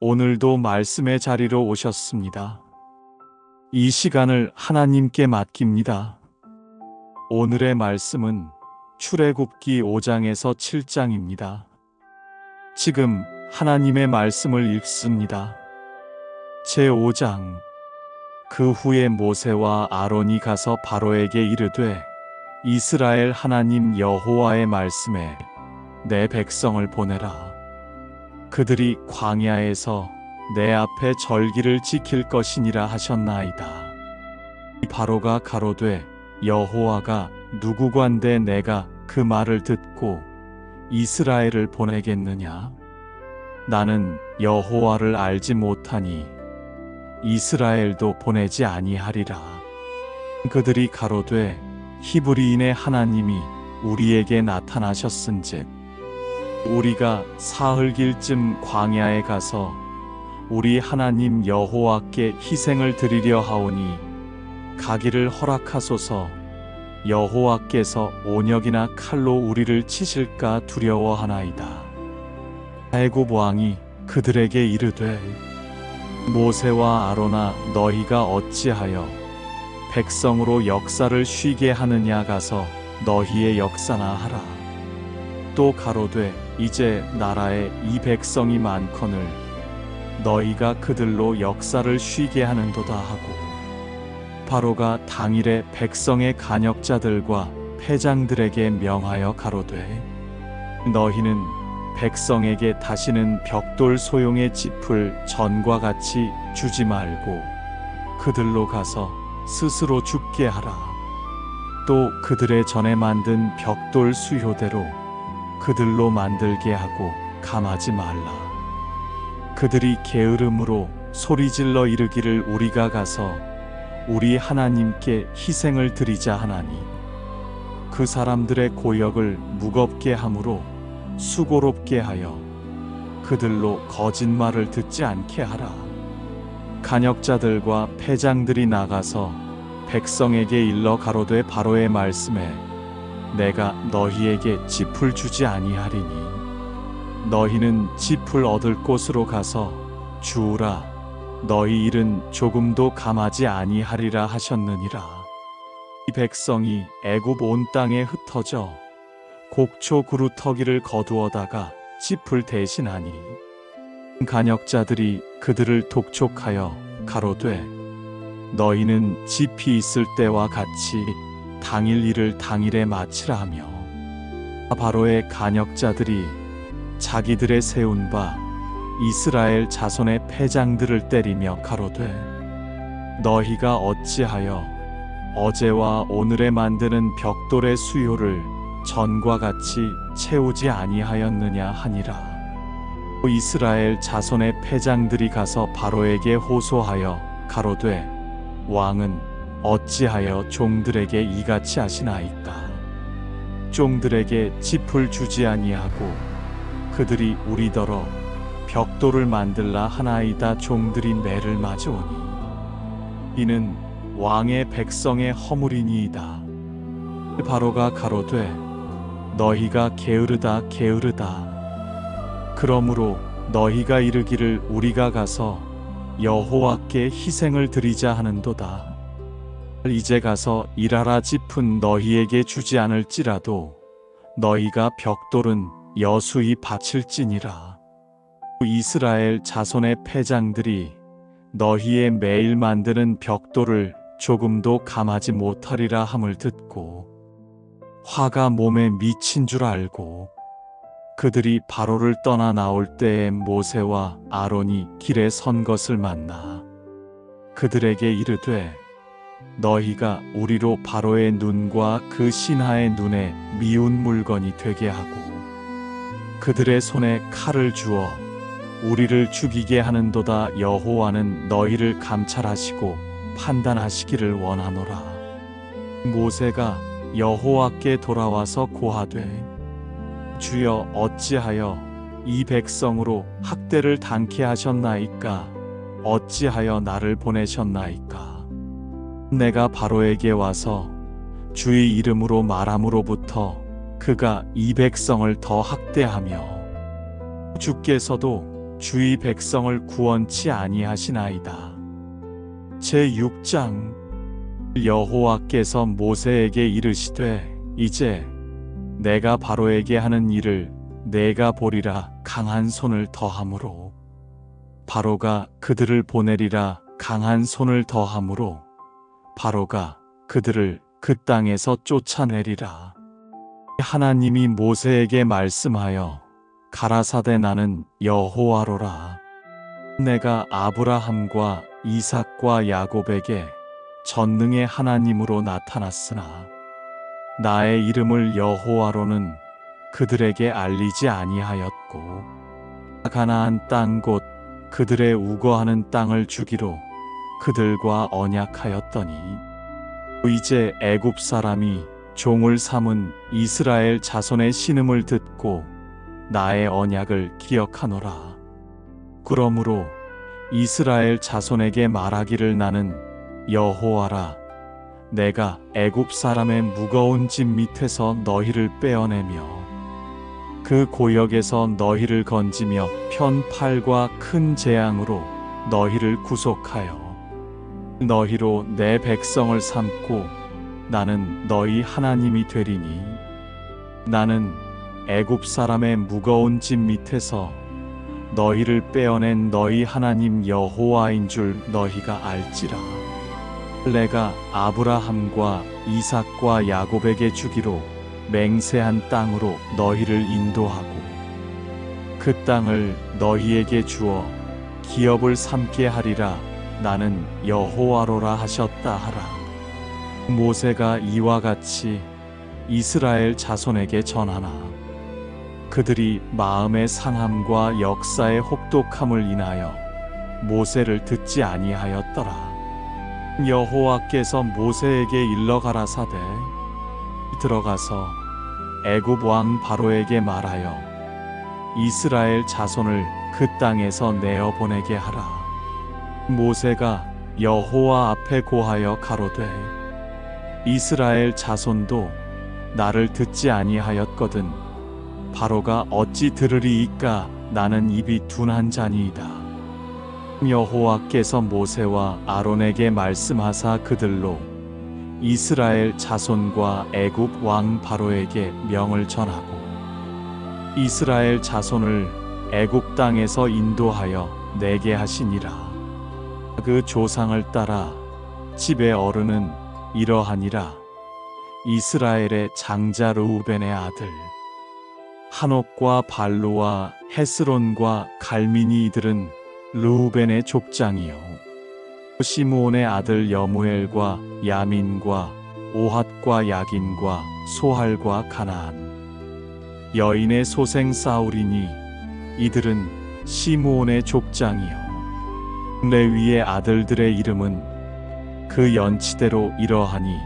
오늘도 말씀의 자리로 오셨습니다. 이 시간을 하나님께 맡깁니다. 오늘의 말씀은 출애굽기 5장에서 7장입니다. 지금 하나님의 말씀을 읽습니다. 제5장 그 후에 모세와 아론이 가서 바로에게 이르되 이스라엘 하나님 여호와의 말씀에 내 백성을 보내라. 그들이 광야에서 내 앞에 절기를 지킬 것이니라 하셨나이다. 바로가 가로되 여호와가 누구관데 내가 그 말을 듣고 이스라엘을 보내겠느냐? 나는 여호와를 알지 못하니 이스라엘도 보내지 아니하리라. 그들이 가로되 히브리인의 하나님이 우리에게 나타나셨은즉 우리가 사흘길쯤 광야에 가서 우리 하나님 여호와께 희생을 드리려 하오니 가기를 허락하소서 여호와께서 온역이나 칼로 우리를 치실까 두려워하나이다. 애굽 왕이 그들에게 이르되 모세와 아로나 너희가 어찌하여 백성으로 역사를 쉬게 하느냐 가서 너희의 역사나 하라. 또 가로되 이제 나라에 이 백성이 많거늘 너희가 그들로 역사를 쉬게 하는도다 하고 바로가 당일에 백성의 간역자들과 패장들에게 명하여 가로되 너희는 백성에게 다시는 벽돌 소용의 짚을 전과 같이 주지 말고 그들로 가서 스스로 죽게 하라. 또 그들의 전에 만든 벽돌 수효대로 그들로 만들게 하고 감하지 말라. 그들이 게으름으로 소리질러 이르기를 우리가 가서 우리 하나님께 희생을 드리자 하나니 그 사람들의 고역을 무겁게 함으로 수고롭게 하여 그들로 거짓말을 듣지 않게 하라. 간역자들과 패장들이 나가서 백성에게 일러 가로되 바로의 말씀에 내가 너희에게 짚을 주지 아니하리니 너희는 짚을 얻을 곳으로 가서 주우라 너희 일은 조금도 감하지 아니하리라 하셨느니라. 이 백성이 애굽 온 땅에 흩어져 곡초 그루터기를 거두어다가 짚을 대신하니 간역자들이 그들을 독촉하여 가로되 너희는 짚이 있을 때와 같이 당일 일을 당일에 마치라 하며 바로의 간역자들이 자기들의 세운 바 이스라엘 자손의 패장들을 때리며 가로되 너희가 어찌하여 어제와 오늘에 만드는 벽돌의 수요를 전과 같이 채우지 아니하였느냐 하니라. 이스라엘 자손의 패장들이 가서 바로에게 호소하여 가로되 왕은 어찌하여 종들에게 이같이 하시나이까? 종들에게 짚을 주지 아니하고 그들이 우리더러 벽돌을 만들라 하나이다 종들이 매를 맞으오니 이는 왕의 백성의 허물이니이다. 바로가 가로되 너희가 게으르다 게으르다. 그러므로 너희가 이르기를 우리가 가서 여호와께 희생을 드리자 하는도다 이제 가서 일하라 짚은 너희에게 주지 않을지라도 너희가 벽돌은 여수히 바칠지니라. 이스라엘 자손의 패장들이 너희의 매일 만드는 벽돌을 조금도 감하지 못하리라 함을 듣고 화가 몸에 미친 줄 알고 그들이 바로를 떠나 나올 때에 모세와 아론이 길에 선 것을 만나 그들에게 이르되 너희가 우리로 바로의 눈과 그 신하의 눈에 미운 물건이 되게 하고 그들의 손에 칼을 주어 우리를 죽이게 하는도다 여호와는 너희를 감찰하시고 판단하시기를 원하노라. 모세가 여호와께 돌아와서 고하되 주여 어찌하여 이 백성으로 학대를 당케 하셨나이까? 어찌하여 나를 보내셨나이까 내가 바로에게 와서 주의 이름으로 말함으로부터 그가 이 백성을 더 학대하며 주께서도 주의 백성을 구원치 아니하시나이다. 제 6장 여호와께서 모세에게 이르시되 이제 내가 바로에게 하는 일을 내가 보리라 강한 손을 더함으로 바로가 그들을 보내리라 강한 손을 더함으로 바로가 그들을 그 땅에서 쫓아내리라. 하나님이 모세에게 말씀하여 가라사대 나는 여호와로라. 내가 아브라함과 이삭과 야곱에게 전능의 하나님으로 나타났으나 나의 이름을 여호와로는 그들에게 알리지 아니하였고 가나안 땅 곧 그들의 우거하는 땅을 주기로 그들과 언약하였더니 이제 애굽 사람이 종을 삼은 이스라엘 자손의 신음을 듣고 나의 언약을 기억하노라. 그러므로 이스라엘 자손에게 말하기를 나는 여호와라. 내가 애굽 사람의 무거운 짐 밑에서 너희를 빼어내며 그 고역에서 너희를 건지며 편팔과 큰 재앙으로 너희를 구속하여 너희로 내 백성을 삼고 나는 너희 하나님이 되리니. 나는 애굽 사람의 무거운 짐 밑에서 너희를 빼어낸 너희 하나님 여호와인 줄 너희가 알지라. 내가 아브라함과 이삭과 야곱에게 주기로 맹세한 땅으로 너희를 인도하고 그 땅을 너희에게 주어 기업을 삼게 하리라 나는 여호와로라 하셨다 하라 모세가 이와 같이 이스라엘 자손에게 전하나 그들이 마음의 상함과 역사의 혹독함을 인하여 모세를 듣지 아니하였더라 여호와께서 모세에게 일러 가라사대 들어가서 애굽 왕 바로에게 말하여 이스라엘 자손을 그 땅에서 내어 보내게 하라. 모세가 여호와 앞에 고하여 가로되 이스라엘 자손도 나를 듣지 아니하였거든. 바로가 어찌 들으리이까? 나는 입이 둔한 자니이다. 여호와께서 모세와 아론에게 말씀하사 그들로 이스라엘 자손과 애굽 왕 바로에게 명을 전하고 이스라엘 자손을 애굽 땅에서 인도하여 내게 하시니라 그 조상을 따라 집의 어른은 이러하니라. 이스라엘의 장자 르우벤의 아들 한옥과 발로와 헤스론과 갈미니 이들은 르우벤의 족장이요. 시므온의 아들 여무엘과 야민과 오핫과 야긴과 소할과 가나안 여인의 소생 사울이니 이들은 시므온의 족장이요 레위의 아들들의 이름은 그 연치대로 이러하니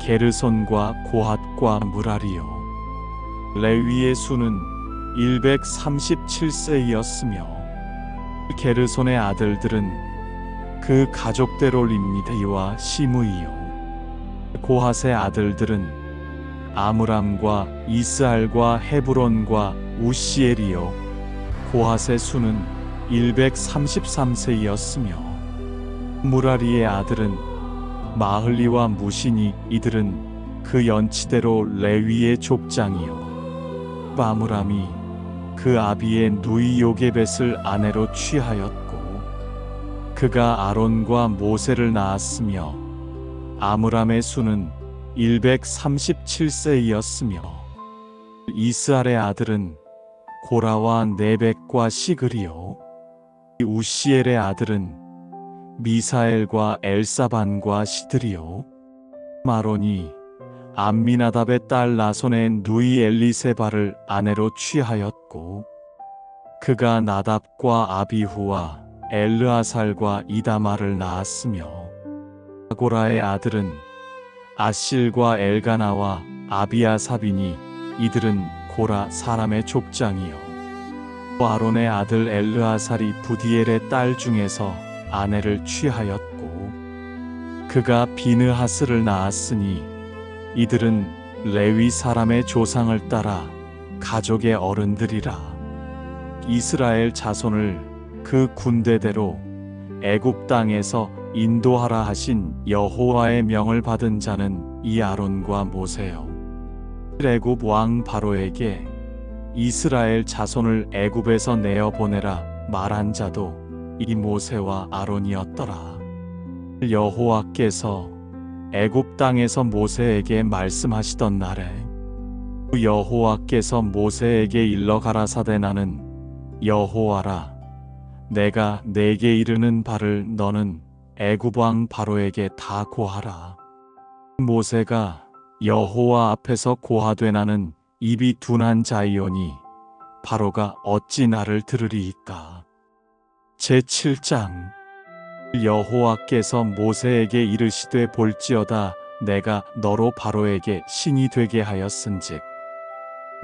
게르손과 고핫과 무라리요. 레위의 수는 137세이었으며 게르손의 아들들은 그 가족대로 림니데이와 시므이요. 고핫의 아들들은 아므람과 이스알과 헤브론과 우시엘이요. 고핫의 수는 133세이었으며 무라리의 아들은 마흘리와 무시니 이들은 그 연치대로 레위의 족장이요. 바무람이 그 아비의 누이 요게벳을 아내로 취하였고 그가 아론과 모세를 낳았으며 아므람의 수는 137세이었으며 이스알의 아들은 고라와 네벡과 시그리요 우시엘의 아들은 미사엘과 엘사반과 시드리요 마론이 암미나답의 딸 나손의 누이 엘리세바를 아내로 취하였고 그가 나답과 아비후와 엘르아살과 이다마를 낳았으며 아고라의 아들은 아실과 엘가나와 아비아사비니 이들은 고라 사람의 족장이요 아론의 아들 엘르아살이 부디엘의 딸 중에서 아내를 취하였고 그가 비느하스를 낳았으니 이들은 레위 사람의 조상을 따라 가족의 어른들이라 이스라엘 자손을 그 군대대로 애굽 땅에서 인도하라 하신 여호와의 명을 받은 자는 이 아론과 모세요. 애굽 왕 바로에게 이스라엘 자손을 애굽에서 내어 보내라 말한 자도 이 모세와 아론이었더라. 여호와께서 애굽 땅에서 모세에게 말씀하시던 날에 여호와께서 모세에게 일러 가라사대 나는 여호와라 내가 내게 이르는 바를 너는 애굽 왕 바로에게 다 고하라 모세가 여호와 앞에서 고하되 나는 입이 둔한 자이오니 바로가 어찌 나를 들으리이까? 제 7장 여호와께서 모세에게 이르시되 볼지어다 내가 너로 바로에게 신이 되게 하였은즉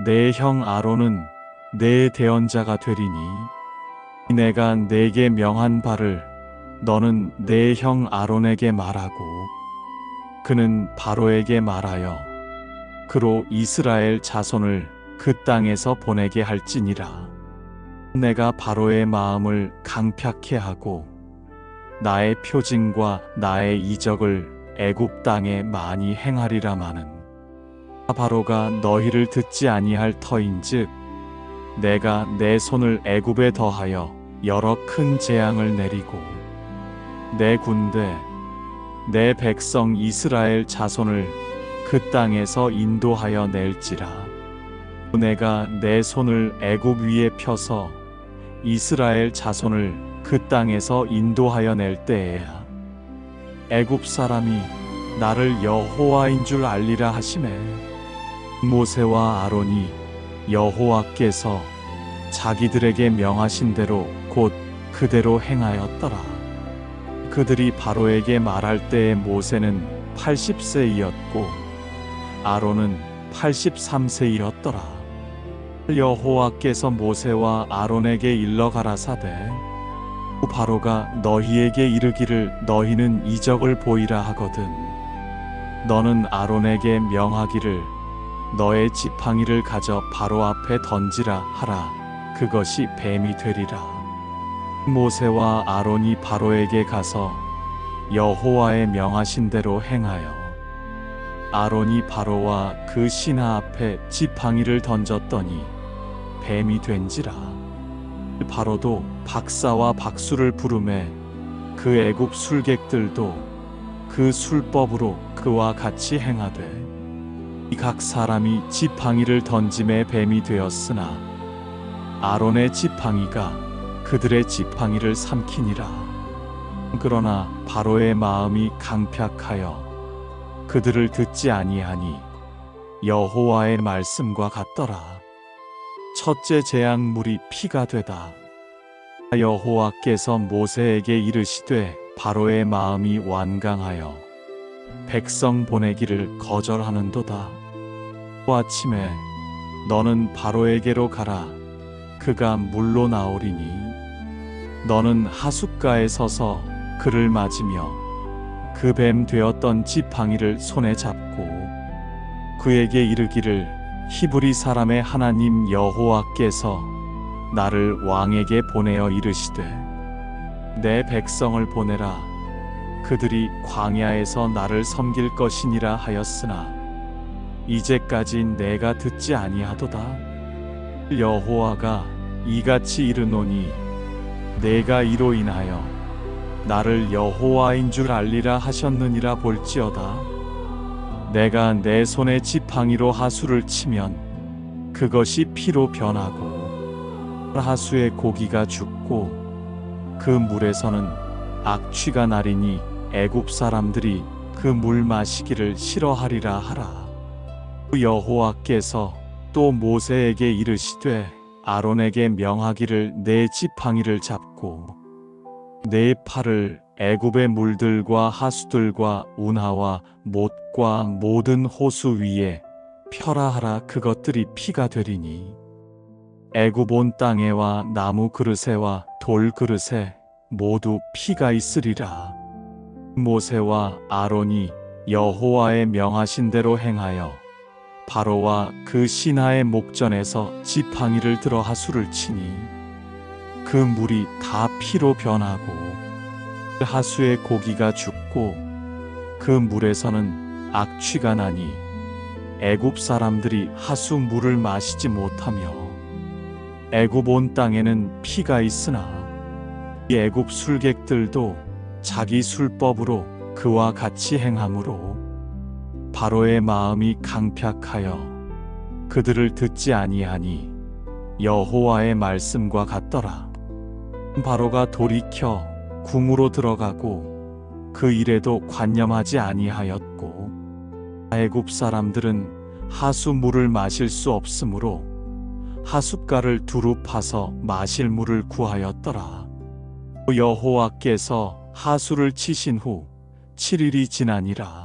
내 형 아론은 내 대언자가 되리니 내가 내게 명한 바를 너는 내 형 아론에게 말하고 그는 바로에게 말하여 그로 이스라엘 자손을 그 땅에서 보내게 할지니라. 내가 바로의 마음을 강팍해 하고 나의 표징과 나의 이적을 애굽 땅에 많이 행하리라마는. 바로가 너희를 듣지 아니할 터인즉 내가 내 손을 애굽에 더하여 여러 큰 재앙을 내리고 내 군대 내 백성 이스라엘 자손을 그 땅에서 인도하여 낼지라 내가 내 손을 애굽 위에 펴서 이스라엘 자손을 그 땅에서 인도하여 낼 때에야 애굽 사람이 나를 여호와인 줄 알리라 하심에 모세와 아론이 여호와께서 자기들에게 명하신 대로 곧 그대로 행하였더라. 그들이 바로에게 말할 때에 모세는 80세이었고 아론은 83세이었더라. 여호와께서 모세와 아론에게 일러 가라사대 바로가 너희에게 이르기를 너희는 이적을 보이라 하거든. 너는 아론에게 명하기를 너의 지팡이를 가져 바로 앞에 던지라 하라. 그것이 뱀이 되리라. 모세와 아론이 바로에게 가서 여호와의 명하신 대로 행하여 아론이 바로와 그 신하 앞에 지팡이를 던졌더니 뱀이 된지라. 바로도 박사와 박수를 부르매 그 애굽 술객들도 그 술법으로 그와 같이 행하되 이각 사람이 지팡이를 던짐에 뱀이 되었으나 아론의 지팡이가 그들의 지팡이를 삼키니라. 그러나 바로의 마음이 강팍하여 그들을 듣지 아니하니 여호와의 말씀과 같더라 첫째 재앙 물이 피가 되다. 여호와께서 모세에게 이르시되 바로의 마음이 완강하여 백성 보내기를 거절하는도다. 또 아침에 너는 바로에게로 가라. 그가 물로 나오리니 너는 하숫가에 서서 그를 맞으며 그 뱀 되었던 지팡이를 손에 잡고 그에게 이르기를 히브리 사람의 하나님 여호와께서 나를 왕에게 보내어 이르시되 내 백성을 보내라. 그들이 광야에서 나를 섬길 것이니라 하였으나 이제까지 내가 듣지 아니하도다. 여호와가 이같이 이르노니 내가 이로 인하여 나를 여호와인 줄 알리라 하셨느니라 볼지어다 내가 내 손에 지팡이로 하수를 치면 그것이 피로 변하고 하수의 고기가 죽고 그 물에서는 악취가 나리니 애굽 사람들이 그 물 마시기를 싫어하리라 하라. 여호와께서 또 모세에게 이르시되 아론에게 명하기를 내 지팡이를 잡고 내 팔을 애굽의 물들과 하수들과 운하와 못과 모든 호수 위에 펴라 하라 그것들이 피가 되리니. 애굽 온 땅에와 나무 그릇에와 돌 그릇에 모두 피가 있으리라. 모세와 아론이 여호와의 명하신 대로 행하여 바로와 그 신하의 목전에서 지팡이를 들어 하수를 치니 그 물이 다 피로 변하고 그 하수의 고기가 죽고 그 물에서는 악취가 나니 애굽 사람들이 하수 물을 마시지 못하며 애굽 온 땅에는 피가 있으나 이 애굽 술객들도 자기 술법으로 그와 같이 행함으로 바로의 마음이 강팍하여 그들을 듣지 아니하니 여호와의 말씀과 같더라. 바로가 돌이켜 궁으로 들어가고 그 일에도 관념하지 아니하였고 애굽 사람들은 하수 물을 마실 수 없으므로 하숫가를 두루 파서 마실 물을 구하였더라. 여호와께서 하수를 치신 후 7일이 지나니라.